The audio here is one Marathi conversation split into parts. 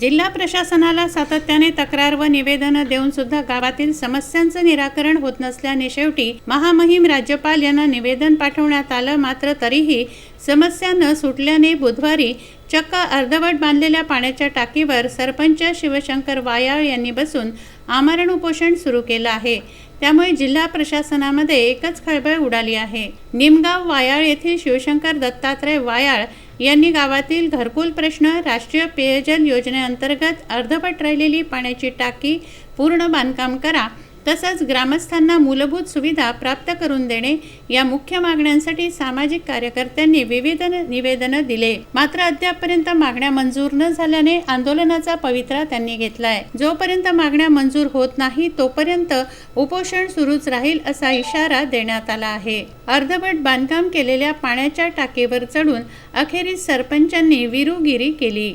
जिल्हा प्रशासनाला सातत्याने तक्रार व निवेदनं देऊन सुद्धा गावातील समस्यांचं निराकरण होत नसल्याने शेवटी महामहिम राज्यपाल यांना निवेदन पाठवण्यात आलं. मात्र तरीही समस्या न सुटल्याने बुधवारी चक्क अर्धवट बांधलेल्या पाण्याच्या टाकीवर सरपंच शिवशंकर वायाळ यांनी बसून आमरण उपोषण सुरू केलं आहे. त्यामुळे जिल्हा प्रशासनामध्ये एकच खळबळ उडाली आहे. निमगाव वायाळ येथील शिवशंकर दत्तात्रय वायाळ यांनी गावातील घरकुल प्रश्न राष्ट्रीय पेयजल योजनेअंतर्गत अर्धवट राहिलेली पाण्याची टाकी पूर्ण बांधकाम करा. तसंच ग्रामस्थांना मूलभूत सुविधा प्राप्त करून देणे या मुख्य मागण्यांसाठी सामाजिक कार्यकर्त्यांनी विविध निवेदनं दिले. मात्र अद्यापपर्यंत मागण्या मंजूर न झाल्याने आंदोलनाचा पवित्रा त्यांनी घेतलाय. जोपर्यंत मागण्या मंजूर होत नाही तोपर्यंत उपोषण सुरूच राहील असा इशारा देण्यात आला आहे. अर्धवट बांधकाम केलेल्या पाण्याच्या टाकीवर चढून अखेरीस सरपंचांनी विरुगिरी केली.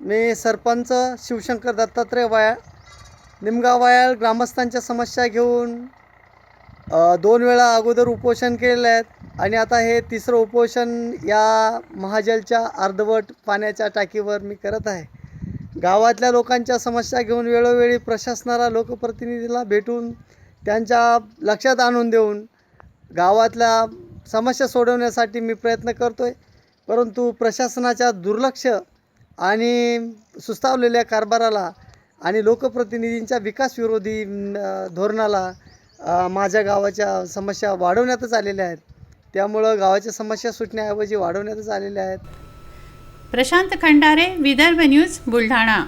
मी सरपंच शिवशंकर दत्तात्रय वाया निमगावायाल ग्रामस्थांच्या समस्या घेऊन दोन वेळा अगोदर उपोषण केलेलं आहेत आणि आता हे तिसरं उपोषण या महाजलच्या अर्धवट पाण्याच्या टाकीवर मी करत आहे. गावातल्या लोकांच्या समस्या घेऊन वेळोवेळी प्रशासनाला लोकप्रतिनिधीला भेटून त्यांच्या लक्षात आणून देऊन गावातल्या समस्या सोडवण्यासाठी मी प्रयत्न करतो आहे परंतु प्रशासनाच्या दुर्लक्ष आणि सुस्तावलेल्या कारभाराला आणि लोकप्रतिनिधींच्या विकासविरोधी धोरणाला माझ्या गावाच्या समस्या वाढवण्यातच आलेल्या आहेत. त्यामुळं गावाच्या समस्या सुटण्याऐवजी वाढवण्यातच आलेल्या आहेत. प्रशांत खंडारे विदर्भ न्यूज बुलढाणा.